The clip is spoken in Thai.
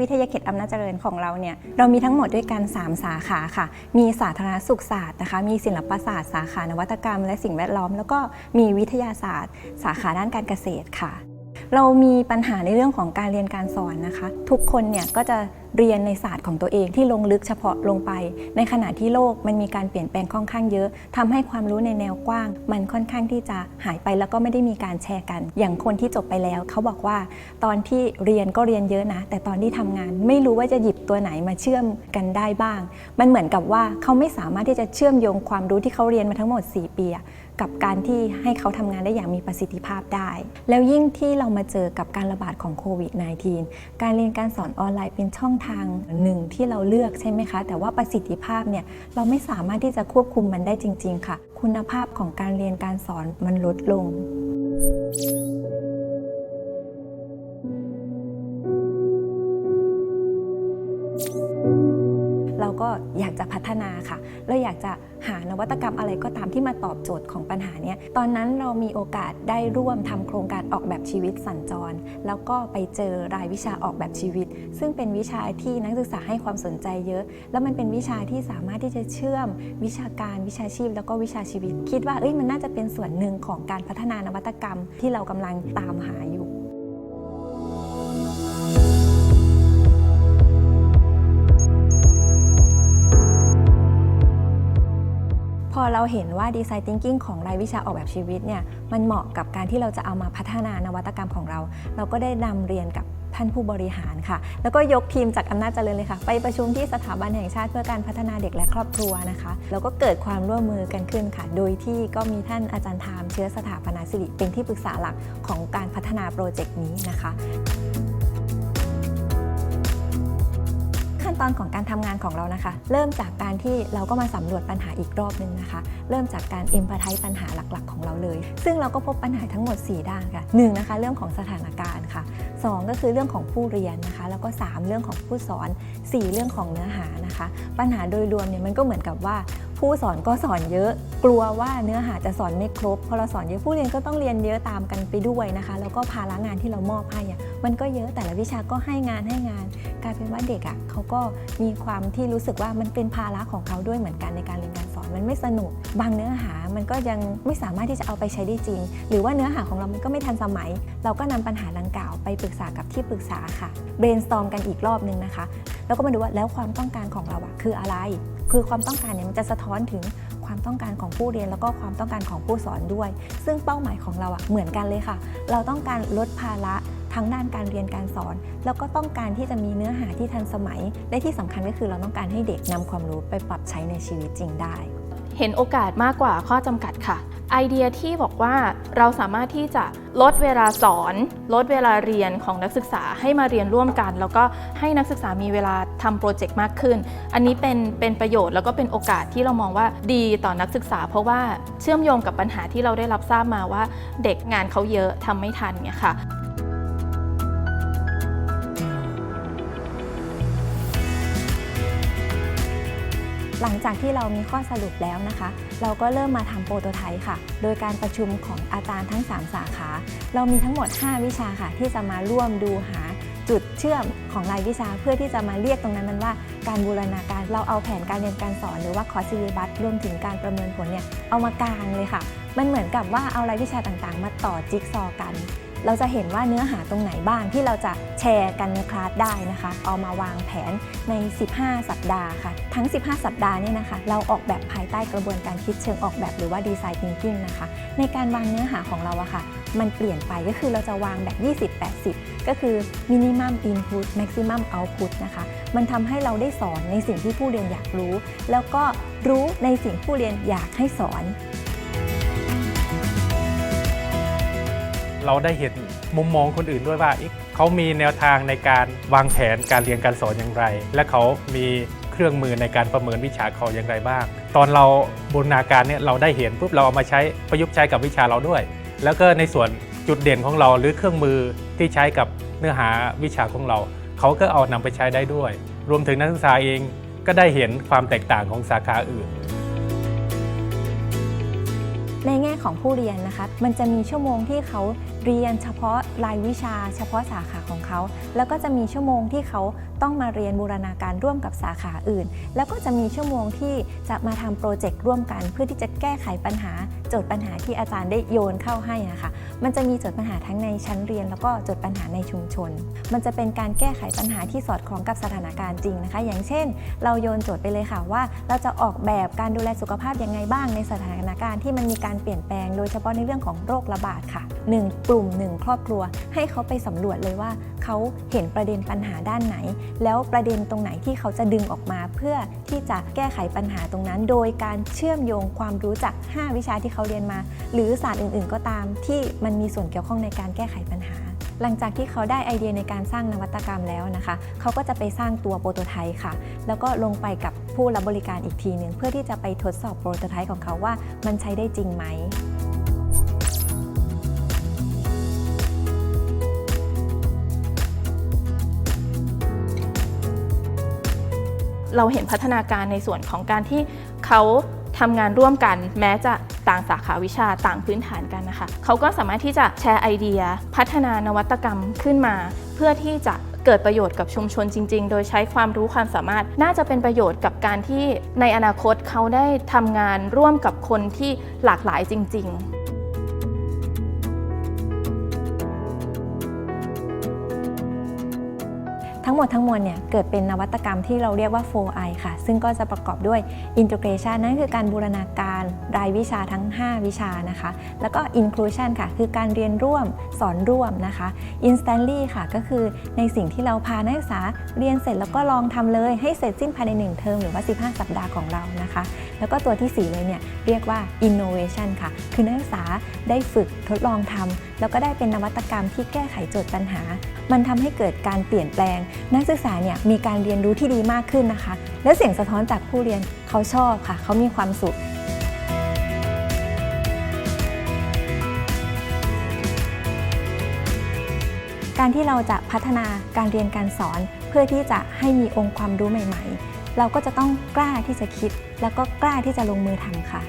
วิทยาเขตอำนาจเจริญของเราเนี่ยเรามีทั้งหมดด้วยกัน 3 สาขาค่ะ มีสาธารณสุขศาสตร์นะคะ มีศิลปศาสตร์สาขานวัตกรรม และสิ่งแวดล้อม แล้วก็มีวิทยาศาสตร์ สาขาด้านการเกษตรค่ะเรามีปัญหาในเรื่องของการเรียนการสอนนะคะ ทุกคนเนี่ยก็จะ เรียนในศาสตร์ของตัวเองที่ลงลึกเฉพาะลงไป ในขณะที่โลกมันมีการเปลี่ยนแปลงค่อนข้างเยอะทำให้ความรู้ในแนวกว้าง มันค่อนข้างที่จะหายไปแล้วก็ไม่ได้มีการแชร์กัน อย่างคนที่จบไปแล้ว เขาบอกว่าตอนที่เรียนก็เรียนเยอะนะ แต่ตอนที่ทำงาน ไม่รู้ว่าจะหยิบตัวไหนมาเชื่อมกันได้บ้าง มันเหมือนกับว่าเขาไม่สามารถที่จะเชื่อมโยงความรู้ที่เขาเรียนมาทั้งหมด 4 ปีกับการที่ให้เขาทำงานได้อย่างมีประสิทธิภาพได้ แล้วยิ่งที่เรามาเจอกับการระบาดของโควิด -19 การเรียนการสอนออนไลน์เป็นช่องทางหนึ่งที่เราเลือกใช่ไหมคะ แต่ว่าประสิทธิภาพเนี่ยเราไม่สามารถที่จะควบคุมมันได้จริง ๆ ค่ะ คุณภาพของการเรียนการสอนมันลดลงเร ก็อยากจะพัฒนาค่ะเราอยากจะหานวัตกรรมอะไรก็ตามที่มาตอบโจทย์ของปัญหานี้ตอนนั้นเรามีโอกาสได้ร่วมทำโครงการออกแบบชีวิตสัญจร แล้วก็ไปเจอรายวิชาออกแบบชีวิต ซึ่งเป็นวิชาที่นักศึกษาให้ความสนใจเยอะ แล้วมันเป็นวิชาที่สามารถที่จะเชื่อม วิชาการวิชาชีพ แล้วก็วิชาชีวิต คิดว่าเอ้ยมันน่าจะเป็นส่วนหนึ่งของการพัฒนานวัตกรรมที่เรากำลังตามหาอยู่ เราเห็นว่าดีไซน์ Thinking ของรายวิชาออกแบบชีวิตเนี่ยมันเหมาะกับการที่เราจะเอามาพัฒนานวัตกรรมของเรา เราก็ได้นำเรียนกับท่านผู้บริหารค่ะ แล้วก็ยกทีมจากอำนาจเจริญเลยค่ะ ไปประชุมที่สถาบันแห่งชาติเพื่อการพัฒนาเด็กและครอบครัวนะคะ แล้วก็เกิดความร่วมมือกันขึ้นค่ะ โดยที่ก็มีท่านอาจารย์ทามเชื้อสถาปนาสิริเป็นที่ปรึกษาหลักของการพัฒนาโปรเจกต์นี้นะคะ ตอนของการทำงานของเรานะคะ เริ่มจากการที่เราก็มาสำรวจปัญหาอีกรอบหนึงนะคะ เริ่มจากการเอ็มพัทปัญหาหลักๆ ของเราเลย ซึ่งเราก็พบปัญหาทั้งหมด 4 ด้านค่ะ1นะคะเรื่องของสถานการณ์ค่ะ 2 ก็คือเรื่องของผู้เรียนนะคะแล้วก็ 3 เรื่องของผู้สอน 4 เรื่องของเนื้อหานะคะ ปัญหาโดยรวมเนี่ยมันก็เหมือนกับว่าผู้สอนก็สอนเยอะ กลัวว่าเนื้อหาจะสอนไม่ครบพอเราสอนเยอะผู้เรียนก็ต้องเรียนเยอะตามกันไปด้วยนะคะ แล้วก็ภาระงานที่เรามอบให้มันก็เยอะแต่ละวิชาก็ให้งานให้งาน กลายเป็นว่าเด็กอะเขาก็มีความที่รู้สึกว่ามันเป็นภาระของเขาด้วยเหมือนกันในการเรียนการสอน มันไม่สนุก บางเนื้อหามันก็ยังไม่สามารถที่จะเอาไปใช้ได้จริง หรือว่าเนื้อหาของเรามันก็ไม่ทันสมัย เราก็นำปัญหาดังกล่าวไปปรึกษากับที่ปรึกษาค่ะ brainstorm กันอีกรอบนึงนะคะ แล้วก็มาดูว่าแล้วความต้องการของเราอะคืออะไร คือความต้องการเนี่ยมันจะสะท้อนถึงความต้องการของผู้เรียนแล้วก็ความต้องการของผู้สอนด้วย ซึ่งเป้าหมายของเราอะเหมือนกันเลยค่ะ เราต้องการลดภาระทั้งด้านการเรียนการสอน แล้วก็ต้องการที่จะมีเนื้อหาที่ทันสมัย และที่สำคัญก็คือเราต้องการให้เด็กนำความรู้ไปปรับใช้ในชีวิตจริงได้ เห็นโอกาสมากกว่าข้อจำกัดค่ะ ไอเดียที่บอกว่าเราสามารถที่จะลดเวลาสอน ลดเวลาเรียนของนักศึกษาให้มาเรียนร่วมกัน แล้วก็ให้นักศึกษามีเวลาทำโปรเจกต์มากขึ้น อันนี้เป็นเป็นประโยชน์แล้วก็เป็นโอกาสที่เรามองว่าดีต่อนักศึกษา เพราะว่าเชื่อมโยงกับปัญหาที่เราได้รับทราบมาว่าเด็กงานเขาเยอะทำไม่ทันเนี่ยค่ะ หลังจากที่เรามีข้อสรุปแล้วนะคะ เราก็เริ่มมาทำโปรโตไทป์ค่ะ โดยการประชุมของอาจารย์ทั้ง 3 สาขา เรามีทั้งหมด 5 วิชาค่ะ ที่จะมาร่วมดูหาจุดเชื่อมของรายวิชาเพื่อที่จะมาเรียกตรงนั้นมันว่าการบูรณาการเราเอาแผนการเรียนการสอนหรือว่าคอร์สซิลิบัสรวมถึงการประเมินผลเนี่ยเอามากางเลยค่ะ มันเหมือนกับว่าเอารายวิชาต่างๆ มาต่อจิ๊กซอกัน เราจะเห็นว่าเนื้อหาตรงไหนบ้างที่เราจะแชร์กันในคลาสได้นะคะ เอามาวางแผนใน 15 สัปดาห์ค่ะ ทั้ง 15 สัปดาห์เนี่ยนะคะ เราออกแบบภายใต้กระบวนการคิดเชิงออกแบบหรือว่าดีไซน์ thinking นะคะ ในการวางเนื้อหาของเราอะค่ะ มันเปลี่ยนไปก็คือเราจะวางแบบ 20-80 ก็คือ minimum input maximum output นะคะ มันทำให้เราได้สอนในสิ่งที่ผู้เรียนอยากรู้ แล้วก็รู้ในสิ่งผู้เรียนอยากให้สอน เราได้เห็นมุมมองคนอื่นด้วยว่าเขามีแนวทางในการวางแผนการเรียนการสอนอย่างไร และเขามีเครื่องมือในการประเมินวิชาเขาอย่างไรบ้าง ตอนเราบูรณาการเนี่ยเราได้เห็นปุ๊บเราเอามาใช้ประยุกต์ใช้กับวิชาเราด้วย แล้วก็ในส่วนจุดเด่นของเราหรือเครื่องมือที่ใช้กับเนื้อหาวิชาของเรา เขาก็เอานำไปใช้ได้ด้วย รวมถึงนักศึกษาเองก็ได้เห็นความแตกต่างของสาขาอื่น ในแง่ ของผู้เรียนนะคะมันจะมีชั่วโมงที่เขาเรียนเฉพาะรายวิชา เฉพาะสาขาของเขา แล้วก็จะมีชั่วโมงที่เขาต้องมาเรียนบูรณาการร่วมกับสาขาอื่น แล้วก็จะมีชั่วโมงที่จะมาทำโปรเจกต์ร่วมกัน เพื่อที่จะแก้ไขปัญหา โจทย์ปัญหาที่อาจารย์ได้โยนเข้าให้นะคะมันจะมีโจทย์ปัญหาทั้งในชั้นเรียน แล้วก็โจทย์ปัญหาในชุมชน มันจะเป็นการแก้ไขปัญหาที่สอดคล้องกับสถานการณ์จริงนะคะ อย่างเช่น เราโยนโจทย์ไปเลยค่ะว่า เราจะออกแบบการดูแลสุขภาพยังไงบ้างในสถานการณ์ที่มันมีการเปลี่ยนแปลง โดยเฉพาะในเรื่องของโรคระบาดค่ะ 1 กลุ่ม 1 ครอบครัว ให้เขาไปสำรวจเลยว่าเขาเห็นประเด็นปัญหาด้านไหน แล้วประเด็นตรงไหนที่เขาจะดึงออกมา เพื่อที่จะแก้ไขปัญหาตรงนั้น โดยการเชื่อมโยงความรู้จาก 5 วิชาที่เขาเรียนมา หรือศาสตร์อื่น ๆ ก็ตามที่มันมีส่วนเกี่ยวข้องในการแก้ไขปัญหา หลังจากที่เขาได้ไอเดียในการสร้างนวัตกรรมแล้วนะคะ เขาก็จะไปสร้างตัวโปรโตไทป์ค่ะ แล้วก็ลงไปกับผู้รับบริการอีกทีหนึ่งเพื่อที่จะไปทดสอบโปรโตไทป์ของเขาว่ามันใช้ได้จริงไหมเราเห็นพัฒนาการในส่วนของการที่เขา ทำงานร่วมกัน แม้จะต่างสาขาวิชาต่างพื้นฐานกันนะคะ เขาก็สามารถที่จะแชร์ไอเดีย พัฒนานวัตกรรมขึ้นมา เพื่อที่จะเกิดประโยชน์กับชุมชนจริง ๆ โดยใช้ความรู้ความสามารถ น่าจะเป็นประโยชน์กับการที่ในอนาคตเขาได้ทำงานร่วมกับคนที่หลากหลายจริง ๆ ทั้งหมดทั้งมวลเนี่ยเกิดเป็นนวัตกรรมที่เราเรียกว่า 4i ค่ะ ซึ่งก็จะประกอบด้วย integration นั่นคือการบูรณาการรายวิชาทั้ง 5 วิชานะคะ แล้วก็ inclusion ค่ะ คือการเรียนร่วมสอนร่วมนะคะ instantly ค่ะ ก็คือในสิ่งที่เราพานักศึกษาเรียนเสร็จแล้วก็ลองทำเลยให้เสร็จสิ้นภายใน 1 เทอมหรือว่า 15 สัปดาห์ของเรานะคะ แล้วก็ตัวที่ 4 เลยเนี่ยเรียกว่า innovation ค่ะ คือนักศึกษาได้ฝึกทดลองทำ แล้วก็ได้เป็นนวัตกรรมที่แก้ไขโจทย์ปัญหา มันทำให้เกิดการเปลี่ยนแปลง นักศึกษาเนี่ยมีการเรียนรู้ที่ดีมากขึ้นนะคะ แล้วเสียงสะท้อนจากผู้เรียนเขาชอบค่ะ เขามีความสุขการที่เราจะพัฒนาการเรียนการสอนเพื่อที่จะให้มีองค์ความรู้ใหม่ ๆ เราก็จะต้องกล้าที่จะคิด แล้วก็กล้าที่จะลงมือทำค่ะ